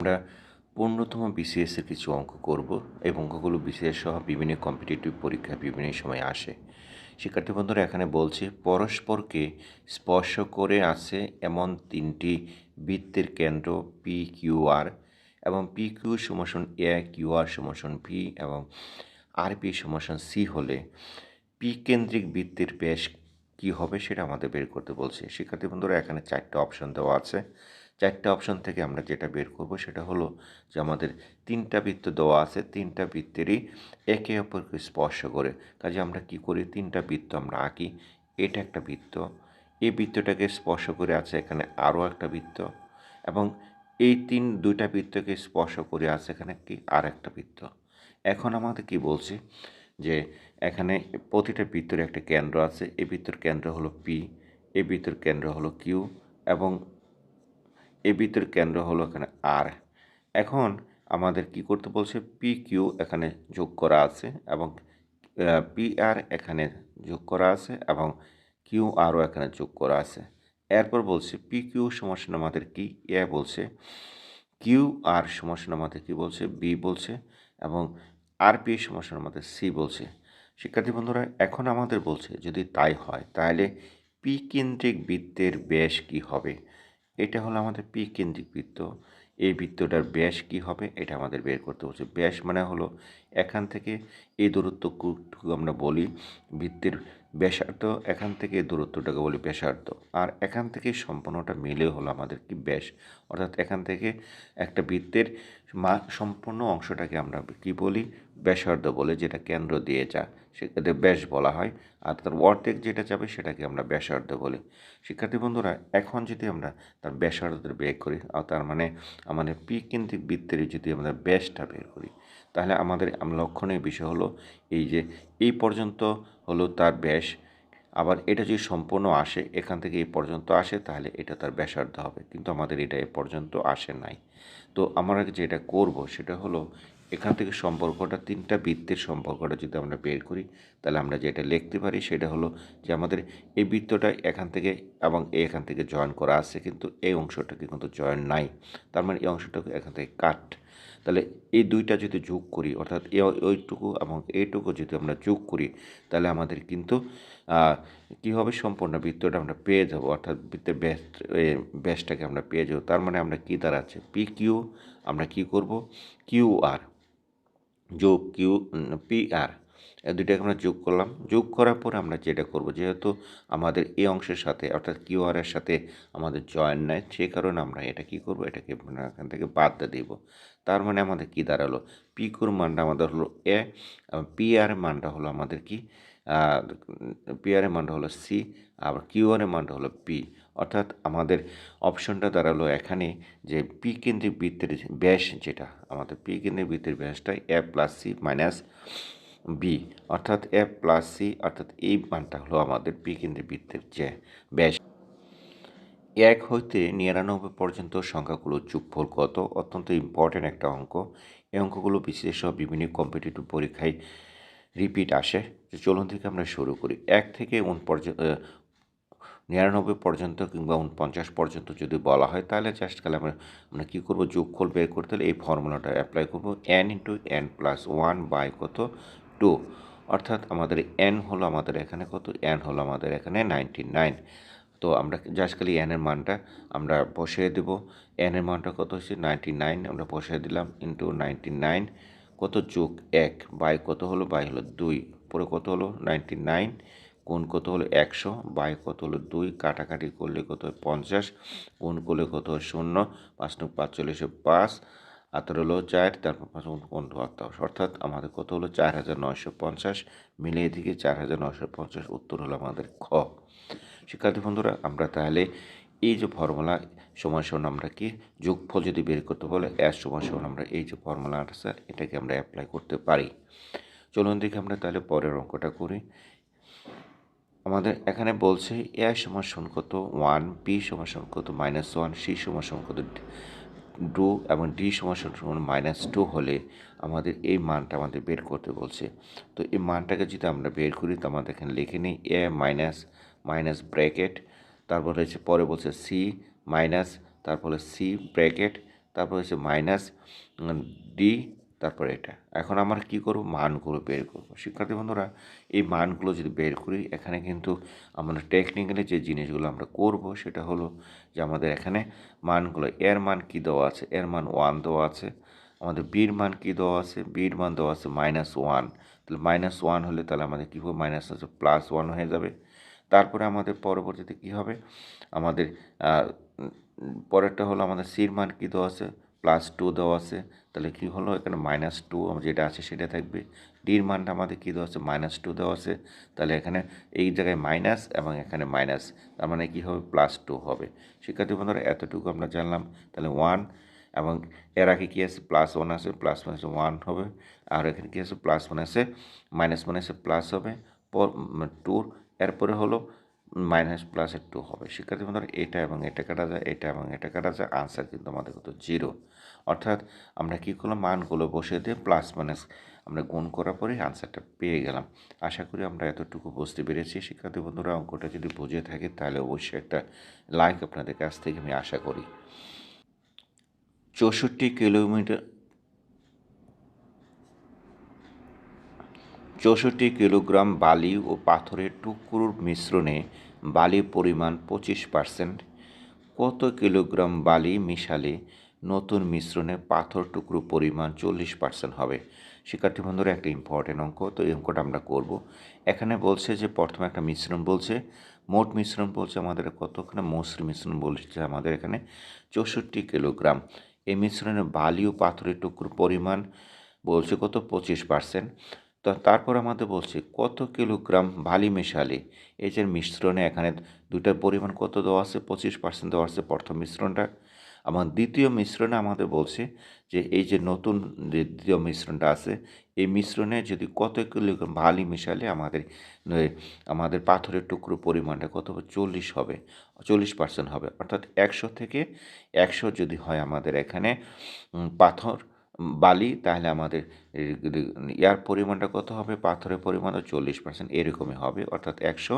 আমরা পূর্ণতম বিসিএস এর কিছু অঙ্ক করব। এই অঙ্কগুলো বিসিএস সহ বিভিন্ন কম্পিটিটিভ পরীক্ষা বিভিন্ন সময় আসে। শিক্ষার্থী বন্ধুরা, এখানে বলছে, পরস্পরকে স্পর্শ করে আছে এমন তিনটি বৃত্তের কেন্দ্র পি কিউ আর এবং পি কিউ সমসন এ কিউ আর সমসন ভি এবং আর পি সমসন সি হলে পি কেন্দ্রিক বৃত্তের ব্যাস কী হবে সেটা আমাদের বের করতে বলছে। শিক্ষার্থী বন্ধুরা, এখানে চারটে অপশন দেওয়া আছে। চারটে অপশন থেকে আমরা যেটা বের করব সেটা হলো যে আমাদের তিনটা বৃত্ত দেওয়া আছে, তিনটা বৃত্তেরই একে অপরকে স্পর্শ করে। কাজে আমরা কি করি? তিনটা বৃত্ত আমরা আঁকি। এটা একটা বৃত্ত। এই বৃত্তটাকে স্পর্শ করে আছে এখানে আরও একটা বৃত্ত। এবং এই তিন, দুইটা বৃত্তকে স্পর্শ করে আছে এখানে কি? আর একটা বৃত্ত। এখন আমাদের কি বলছি? যে এখানে প্রতিটা বৃত্তর একটা কেন্দ্র আছে। এই বৃত্তর কেন্দ্র হলো পি এই বৃত্তর কেন্দ্র হলো কিউ এবং এই বৃত্তের কেন্দ্র হলো এখানে আর। এখন আমাদের কি করতে বলছে? পি কিউ এখানে যোগ করা আছে এবং পি আর এখানে যোগ করা আছে এবং কিউ আরও এখানে যোগ করা আছে। এরপর বলছে পি কিউ সমাসন আমাদের কি? এ বলছে। কিউ আর সমাসন আমাদের কি বলছে? বি বলছে এবং আর পি সমাসন আমাদের সি বলছে। শিক্ষার্থী বন্ধুরা, এখন আমাদের বলছে যদি তাই হয়, তাহলে পি কেন্দ্রিক বৃত্তের ব্যাস কি হবে? এটা হলো আমাদের পি কেন্দ্রিক বৃত্ত। এই বৃত্তটার ব্যাস কি হবে? এটা আমাদের বের করতে হচ্ছে ব্যাস মানে হলো এখান থেকে এই দূরত্বটুকু আমরা বলি, বৃত্তের ব্যাসার্ধ, এখান থেকে দূরত্বটাকে বলি ব্যাসার্ধ। আর এখান থেকে সম্পূর্ণটা মিলে হলো আমাদের কি ব্যাস? অর্থাৎ এখান থেকে একটা বৃত্তের মা, সম্পূর্ণ অংশটাকে আমরা কি বলি? ব্যাসার্ধ বলে, যেটা কেন্দ্র দিয়ে যা সেক্ষেত্রে ব্যাস বলা হয়। আর তার অর্ধেক যেটা যাবে, সেটাকে আমরা ব্যাসার্ধ বলি। শিক্ষার্থী বন্ধুরা, এখন যদি আমরা তার ব্যাসার্ধের বের করি, আর তার মানে আমাদের পি কেন্দ্রিক বৃত্তের যদি আমরা ব্যাসটা বের করি তাহলে আমাদের লক্ষণীয় বিষয় হলো এই যে, এই পর্যন্ত হলো তার ব্যাস। আবার এটা যদি সম্পূর্ণ আসে, এখান থেকে এই পর্যন্ত আসে, তাহলে এটা তার ব্যাসার্ধ হবে। কিন্তু আমাদের এটা এ পর্যন্ত আসে নাই। তো আমরা যেটা করব সেটা হলো এখান থেকে সম্পর্কটা, তিনটা বৃত্তের সম্পর্কটা যদি আমরা বের করি, তাহলে আমরা যেটা লিখতে পারি সেটা হলো যে আমাদের এই বৃত্তটা এখান থেকে এবং এখান থেকে জয়েন করা আছে, কিন্তু এই অংশটাকে কিন্তু জয়েন নাই। তার মানে এই অংশটাকে এখান থেকে কাট। তাহলে এই দুইটা যদি যোগ করি, অর্থাৎ ওইটুকু এবং এইটুকু যদি আমরা যোগ করি, তাহলে আমাদের কিন্তু কী হবে? সম্পূর্ণ বৃত্তটা আমরা পেয়ে যাব, অর্থাৎ বৃত্তের ব্যাস ব্যাসটাকে আমরা পেয়ে যাব। তার মানে আমরা কী দাঁড়াচ্ছে? পি কিউ আমরা কি করব? কিউ আর যোগ কিউ পি আর এই দুইটাকে আমরা যোগ করলাম। যোগ করার পর আমরা যেটা করব, যেহেতু আমাদের এই অংশের সাথে, অর্থাৎ কিউ আর এর সাথে আমাদের জয়েন নেয় সেই কারণে আমরা এটা কি করব? এটাকে এখান থেকে বাদ দিয়ে দিব। তার মানে আমাদের কি দাঁড়াল? পি কুর মানটা আমাদের হলো এ পি আর মানটা হলো আমাদের কি? পি আর এর মানটা হলো সি, আবার কিউ আর এর মানটা হলো পি। অর্থাৎ আমাদের অপশনটা দাঁড়াল এখানে যে পি কেন্দ্রিক বৃত্তের ব্যাস যেটা, আমাদের পি কেন্দ্রিক বৃত্তের ব্যাসটা A plus C minus B. অর্থাৎ এ প্লাস সি, অর্থাৎ এই মানটা হলো আমাদের পি কেন্দ্রিক বৃত্তের যে ব্যাস। এক হইতে নিরানব্বই পর্যন্ত সংখ্যাগুলো যোগফল কত? অত্যন্ত ইম্পর্ট্যান্ট একটা অঙ্ক। এই অঙ্কগুলো বিশেষ বিভিন্ন কম্পিটিটিভ পরীক্ষায় রিপিট আসে। চলুন থেকে আমরা শুরু করি। এক থেকে উন পর্যন্ত নিরানব্বই পর্যন্ত কিংবা উনপঞ্চাশ পর্যন্ত যদি বলা হয়, তাহলে জাস্ট খালি আমরা আমরা কী করব? যোগফল বের করতে হলে এই ফর্মুলাটা অ্যাপ্লাই করব। N into N plus one by কত? টু অর্থাৎ আমাদের এন হলো আমাদের এখানে কত? এন হলো আমাদের এখানে নাইনটি নাইন তো আমরা জাস্ট খালি এনের মানটা আমরা বসিয়ে দেব। এনের মানটা কত হচ্ছে নাইনটি নাইন আমরা বসিয়ে দিলাম ইন্টু নাইনটি নাইন কত যোগ এক? বাই কত হলো? বাই হলো দুই। পরে কত হলো? নাইনটি নাইন কোন কত হলো? একশো। বাই কত হলো? দুই। কাটাকাটি করলে কত হয়? পঞ্চাশ। কোন করলে কত হয়? শূন্য। পাঁচ নয় পাঁচচল্লিশে পাঁচ। আতর হলো চার, তারপর পাঁচ কোন অর্থাৎ আমাদের কত হলো? চার হাজার নয়শো পঞ্চাশ। মিলিয়ে দিকে চার হাজার নয়শো পঞ্চাশ উত্তর হলো আমাদের খ। শিক্ষার্থী বন্ধুরা, আমরা তাহলে এই যে ফর্মুলা, সময় সমান আমরা কি? যোগফল যদি বের করতে বলে এর সময় সমান আমরা এই যে ফর্মুলা আছে এটাকে আমরা অ্যাপ্লাই করতে পারি। চলুন দেখে আমরা তাহলে পরের অঙ্কটা করি। আমাদের এখানে বলছে এ সমান কত? ওয়ান, বি সমান কত? মাইনাস ওয়ান, সি সমান কত? টু এবং ডি সমান মাইনাস টু হলে আমাদের এই মানটা আমাদের বের করতে বলছে। তো এই মানটাকে যদি আমরা বের করি, তো আমাদের এখানে লিখে নিই এ মাইনাস মাইনাস ব্র্যাকেট, তারপর হচ্ছে পরে বলছে সি মাইনাস, তারপরে সি ব্র্যাকেট, তারপর হচ্ছে মাইনাস ডি তারপর এটা। এখন আমরা কি করব? মানগুলো বের করব। শিক্ষার্থী বন্ধুরা, এই মানগুলো যদি বের করি, এখানে কিন্তু আমরা টেকনিক্যালি যে জিনিসগুলো আমরা করব, সেটা হলো যে আমাদের এখানে মানগুলো, এর মান কি দেওয়া আছে? এর মান ওয়ান দেওয়া আছে। আমাদের বির মান কি দেওয়া আছে? বির মান দেওয়া আছে মাইনাস ওয়ান তাহলে মাইনাস ওয়ান হলে তাহলে আমাদের কী হবে? মাইনাস আছে প্লাস ওয়ান হয়ে যাবে। তারপরে আমাদের পরবর্তীতে কী হবে? আমাদের পরেরটা হলো আমাদের সির মান কী দেওয়া আছে? প্লাস টু দেওয়া আছে, তাহলে কী হলো? এখানে মাইনাস টু যেটা আছে সেটা থাকবে। ডির মানটা আমাদের কী দেওয়া আছে? মাইনাস টু দেওয়া আছে। তাহলে এখানে এই জায়গায় মাইনাস এবং এখানে মাইনাস তার মানে কী হবে? প্লাস টু হবে। শিক্ষার্থী বন্ধুরা, এতটুকু আমরা জানলাম। তাহলে ওয়ান এবং এর আগে কী আছে? প্লাস ওয়ান আছে প্লাস ওয়ান আছে ওয়ান হবে। আর এখানে কী আছে? প্লাস ওয়ান আছে মাইনাস ওয়ান আছে প্লাস হবে। টুর এরপরে হলো মাইনাস প্লাসের টু হবে। শিক্ষার্থী বন্ধুরা, এটা এবং এটা কাটা যায়, এটা এবং এটা কাটা যায় আনসার কিন্তু আমাদের কত জিরো অর্থাৎ আমরা কী করলাম? মানগুলো বসে দিয়ে প্লাস মাইনাস আমরা গুণ করার পরে আনসারটা পেয়ে গেলাম। আশা করি আমরা এতটুকু বুঝতে পেরেছি। শিক্ষার্থী বন্ধুরা, অঙ্কটা যদি বুঝে থাকে, তাহলে অবশ্যই একটা লাইক আপনাদের কাছ থেকে আমি আশা করি। চৌষট্টি কিলোমিটার চৌষট্টি কিলোগ্রাম বালি ও পাথরের টুকরোর মিশ্রণে বালির পরিমাণ পঁচিশ পার্সেন্ট। কত কিলোগ্রাম বালি মিশালে নতুন মিশ্রণে পাথর টুকরো পরিমাণ চল্লিশ পার্সেন্ট হবে? শিক্ষার্থী বন্ধুরা, একটা ইম্পর্টেন্ট অঙ্ক, তো এই অঙ্কটা আমরা করব। এখানে বলছে যে প্রথমে একটা মিশ্রণ বলছে, মোট মিশ্রণ বলছে আমাদের কতখানে? মৌসুমী মিশ্রণ বলছে আমাদের এখানে চৌষট্টি কিলোগ্রাম। এই মিশ্রণে বালি ও পাথরের টুকরো পরিমাণ বলছে কত? পঁচিশ পার্সেন্ট। তো তারপর আমাদের বলছে, কত কিলোগ্রাম বালি মেশালে? এই যে মিশ্রণে এখানে দুটার পরিমাণ কত দেওয়া আছে? পঁচিশ পার্সেন্ট দেওয়া আছে প্রথম মিশ্রণটা। আমার দ্বিতীয় মিশ্রণে আমাদের বলছে যে, এই যে নতুন যে দ্বিতীয় মিশ্রণটা আছে, এই মিশ্রণে যদি কত কিলোগ্রাম বালি মেশালে আমাদের আমাদের পাথরের টুকরো পরিমাণটা কত চল্লিশ হবে, চল্লিশ পার্সেন্ট হবে। অর্থাৎ একশো থেকে একশো যদি হয় আমাদের এখানে পাথর বালি, তাহলে আমাদের ইয়ার পরিমাণটা কত হবে? পাথরের পরিমাণটা চল্লিশ পার্সেন্ট এরকমই হবে। অর্থাৎ একশো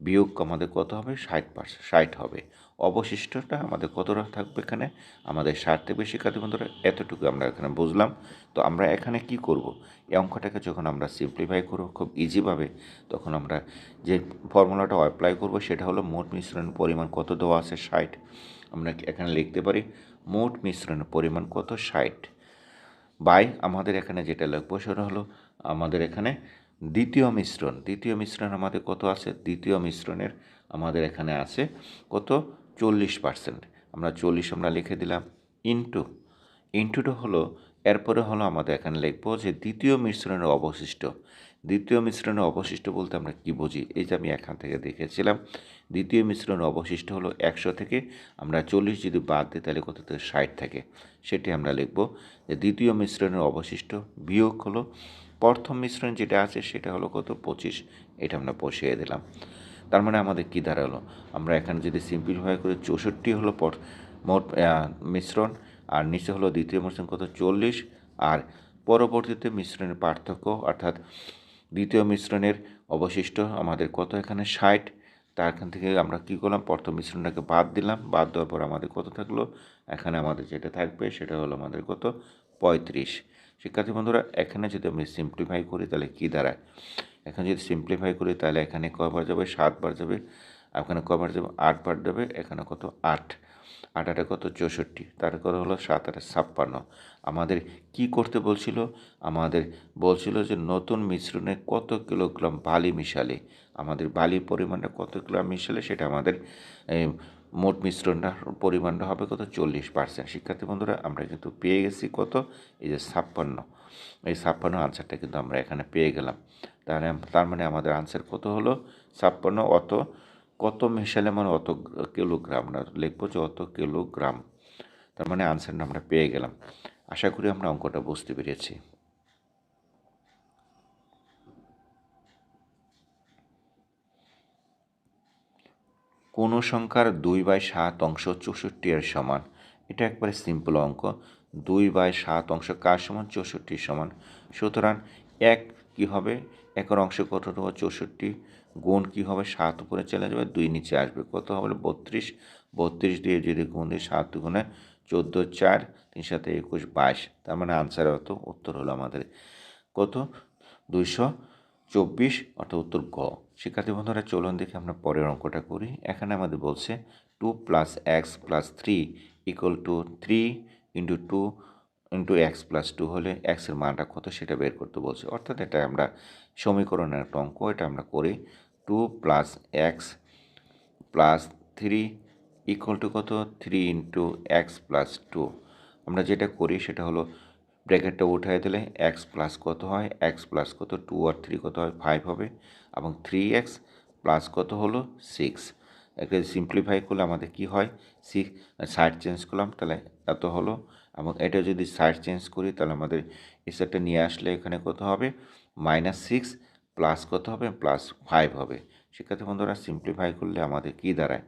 বিয়োগ আমাদের কত হবে? ষাট পার্সেন্ট ষাট হবে। অবশিষ্টটা আমাদের কতটা থাকবে এখানে? আমাদের ষাট থেকে শিক্ষার্থী বন্ধুরা, এতটুকু আমরা এখানে বুঝলাম। তো আমরা এখানে কি করব? এই অঙ্কটাকে যখন আমরা সিম্পলিফাই করব খুব ইজিভাবে তখন আমরা যে ফর্মুলাটা অ্যাপ্লাই করব সেটা হলো মোট মিশ্রণের পরিমাণ কত দেওয়া আছে? ষাট। আমরা এখানে লিখতে পারি? মোট মিশ্রণের পরিমাণ কত? ষাট। বাই, আমাদের এখানে যেটা লিখব সেটা হলো আমাদের এখানে দ্বিতীয় মিশ্রণ। দ্বিতীয় মিশ্রণ আমাদের কত আছে? দ্বিতীয় মিশ্রণের আমাদের এখানে আছে কত? চল্লিশ পার্সেন্ট। আমরা চল্লিশ আমরা লিখে দিলাম ইন্টু। ইন্টুটা হলো, এরপরে হলো আমাদের এখানে লিখব যে দ্বিতীয় মিশ্রণের অবশিষ্ট। দ্বিতীয় মিশ্রণে অবশিষ্ট বলতে আমরা কী বুঝি? এই যে আমি এখান থেকে দেখেছিলাম, দ্বিতীয় মিশ্রণের অবশিষ্ট হলো একশো থেকে আমরা চল্লিশ যদি বাদ দিই, তাহলে কত থেকে? ষাট থাকে। সেটি আমরা লিখব যে দ্বিতীয় মিশ্রণের অবশিষ্ট বিয়োগ হলো, প্রথম মিশ্রণ যেটা আছে সেটা হলো কত? পঁচিশ। এটা আমরা বসিয়ে দিলাম। তার মানে আমাদের কী দাঁড়াল? আমরা এখানে যদি সিম্পলিফাই করি, চৌষট্টি হলো মোট মিশ্রণ, আর নিচে হলো দ্বিতীয় মিশ্রণ কত? চল্লিশ। আর পরবর্তীতে মিশ্রণের পার্থক্য, অর্থাৎ দ্বিতীয় মিশ্রণের অবশিষ্ট আমাদের কত এখানে? ষাট। তার এখান থেকে আমরা কী করলাম? প্রথম মিশ্রণটাকে বাদ দিলাম। বাদ দেওয়ার পর আমাদের কত থাকল? এখানে আমাদের যেটা থাকবে সেটা হলো আমাদের কত? পঁয়ত্রিশ। শিক্ষার্থী বন্ধুরা, এখানে যদি আমি সিম্পলিফাই করি তাহলে কী দাঁড়ায়? এখানে যদি সিম্পলিফাই করি তাহলে এখানে কবার যাবে? সাতবার যাবে। এখানে কবার যাবে? আটবার যাবে। এখানে কত? আট। আট আটে কত? চৌষট্টি। তার কত হলো? সাত, আটে ছাপ্পান্ন। আমাদের কি করতে বলছিল? আমাদের বলছিল যে নতুন মিশ্রণে কত কিলোগ্রাম বালি মিশালে? আমাদের বালির পরিমাণটা কত কিলোগ্রাম মিশালে? সেটা আমাদের মোট মিশ্রণটার পরিমাণটা হবে কত? চল্লিশ পার্সেন্ট। শিক্ষার্থী বন্ধুরা, আমরা কিন্তু পেয়ে গেছি কত? এই যে ছাপ্পান্ন। এই ছাপ্পান্ন আনসারটা কিন্তু আমরা এখানে পেয়ে গেলাম। তাহলে, তার মানে আমাদের আনসার কত হলো? ছাপ্পান্ন। অত কত মেশালে মানে অত কিলোগ্রাম আমরা লিখব যে অত কিলোগ্রাম। তার মানে আনসারটা আমরা পেয়ে গেলাম। আশা করি আমরা অঙ্কটা বুঝতে পেরেছি। কোনো সংখ্যার দুই বাই সাত অংশ চৌষট্টি এর সমান? এটা একবারে সিম্পল অঙ্ক। দুই বাই সাত অংশ কার সমান? চৌষট্টির সমান। সুতরাং এক কী হবে? একের অংশ কত চৌষট্টি। গুণ কী হবে? সাত উপরে চলে যাবে, দুই নিচে আসবে। কত হবে? বত্রিশ। বত্রিশ দিয়ে যদি গুণ দিয়ে সাত গুণে চোদ্দ, চার। তিন সাথে একুশ, বাইশ। তার মানে আনসার হতো উত্তর হলো আমাদের কত? দুইশো চব্বিশ, অর্থাৎ উত্তর গ। শিক্ষার্থী বন্ধুরা, চলুন দেখে আমরা পরের অঙ্কটা করি। এখানে আমাদের বলছে two plus X plus three equal to three into two into X plus two হলে এক্সের মানটা কত? সেটা বের করতে বলছে। অর্থাৎ এটা আমরা সমীকরণের একটা অঙ্ক, এটা আমরা করি। Two plus X plus three equal to কত? Three into X plus two আমরা যেটা করি সেটা হলো ব্র্যাকেটটা উঠাই দিলে এক্স প্লাস কত হয়? এক্স প্লাস কত? টু আর থ্রি কত হয়? ফাইভ হবে। এবং থ্রি এক্স প্লাস কত হলো? সিক্স একটা সিম্পলিফাই করলে আমাদের কি হয়? সিক্স সাইড চেঞ্জ করলাম, তাহলে এত হলো। এবং এটা যদি সাইড চেঞ্জ করি, তাহলে আমাদের এসেটটা নিয়ে আসলে এখানে কত হবে? মাইনাস সিক্স প্লাস কত হবে প্লাস ফাইভ হবে। শিক্ষার্থী বন্ধুরা সিম্পলিফাই করলে আমাদের কি দাঁড়ায়?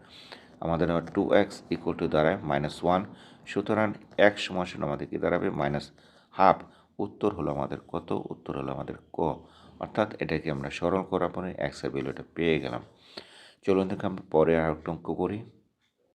আমাদের টু এক্স ইকুয়াল টু দাঁড়ায় মাইনাস ওয়ান সুতরাং এক সমান আমাদের কি দাঁড়াবে? মাইনাস হাফ উত্তর হলো আমাদের কত? উত্তর হলো আমাদের ক। অর্থাৎ এটাকে আমরা সরল করার পরে এক্সের ভ্যালুটা পেয়ে গেলাম। চলুন দেখে আমরা পরে আর একটা অঙ্ক করি।